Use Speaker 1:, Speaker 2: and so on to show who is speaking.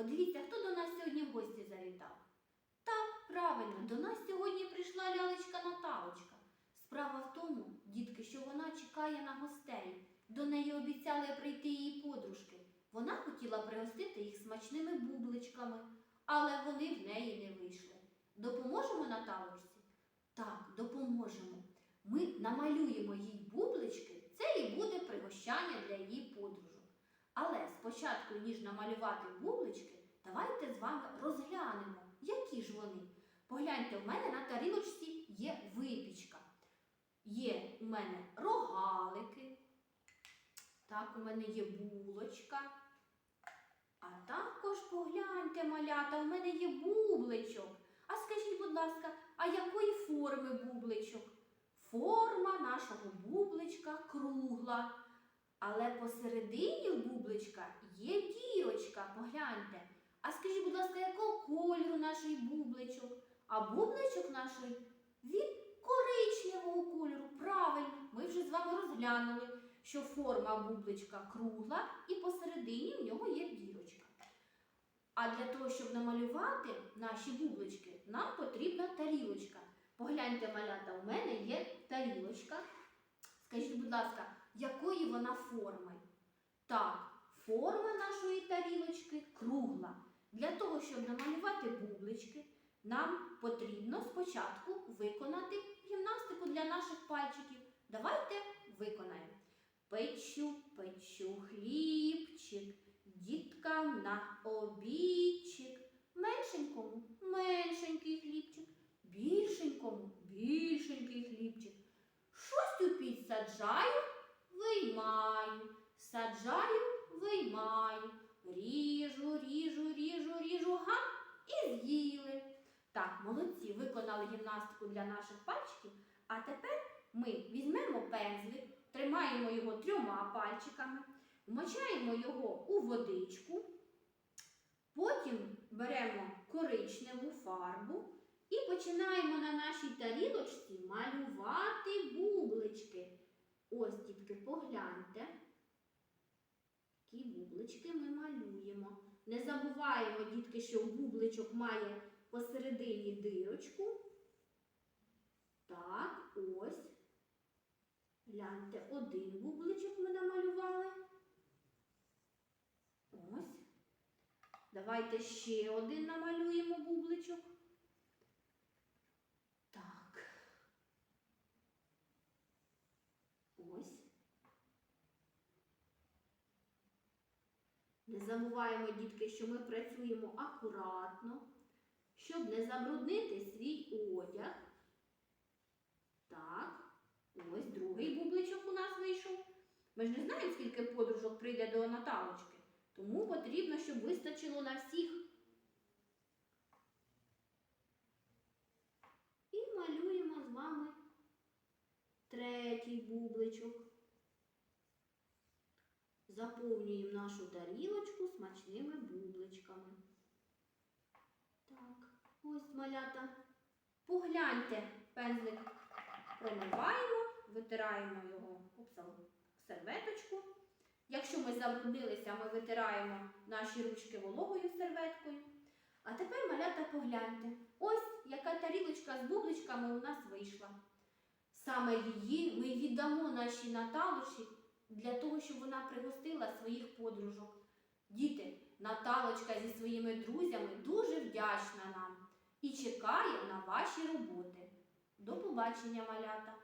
Speaker 1: Подивіться, хто до нас сьогодні в гості завітав. Так, правильно, до нас сьогодні прийшла лялечка Наталочка. Справа в тому, дітки, що вона чекає на гостей. До неї обіцяли прийти її подружки. Вона хотіла пригостити їх смачними бубличками, але вони в неї не вийшли. Допоможемо Наталочці? Так, допоможемо. Ми намалюємо їй бублички, це і буде пригощання для її подружок. Але спочатку, ніж намалювати бублички, давайте з вами розглянемо, які ж вони. Погляньте, в мене на тарілочці є випічка. Є у мене рогалики. Так, у мене є булочка. А також погляньте, малята, у мене є бубличок. А скажіть, будь ласка, а якої форми бубличок? Форма нашого бубличка кругла. Але посередині бубличка є дірочка, погляньте. А скажіть, будь ласка, якого кольору нашої бубличок? А бубличок нашої він коричневого кольору. Правильно, ми вже з вами розглянули, що форма бубличка кругла і посередині в нього є дірочка. А для того, щоб намалювати наші бублички, нам потрібна тарілочка. Погляньте, малята, у мене є тарілочка. Скажіть, будь ласка, якої вона форми? Так, форма нашої тарілочки кругла. Для того, щоб намалювати бублички, нам потрібно спочатку виконати гімнастику для наших пальчиків. Давайте виконаємо. Печу, печу хлібчик, діткам на обідчик. Меншенькому меншенький хлібчик, більшенькому більшенький хлібчик. Щось у саджаю, виймаю, саджаю, виймаю, ріжу, ріжу, ріжу, ріжу, га, і з'їли. Так, молодці, виконали гімнастику для наших пальчиків. А тепер ми візьмемо пензлик, тримаємо його трьома пальчиками, вмочаємо його у водичку, потім беремо коричневу фарбу і починаємо на нашій тарілочці малювати бублички. Ось, дітки, погляньте. Які бублички ми малюємо. Не забуваємо, дітки, що бубличок має посередині дирочку. Так, ось. Гляньте, один бубличок ми намалювали. Ось. Давайте ще один намалюємо бубличок. Так. Ось. Не забуваємо, дітки, що ми працюємо акуратно, щоб не забруднити свій одяг. Так, ось другий бубличок у нас вийшов. Ми ж не знаємо, скільки подружок прийде до Наталочки, тому потрібно, щоб вистачило на всіх. І малюємо з вами третій бубличок. Заповнюємо нашу тарілочку смачними бубличками. Так, ось малята. Погляньте, пензлик промиваємо, витираємо його об серветочку. Якщо ми забруднилися, ми витираємо наші ручки вологою серветкою. А тепер, малята, погляньте. Ось яка тарілочка з бубличками у нас вийшла. Саме її ми віддамо нашій Наталуші для того, щоб вона пригостила своїх подружок. Діти, Наталочка зі своїми друзями дуже вдячна нам і чекає на ваші роботи. До побачення, малята!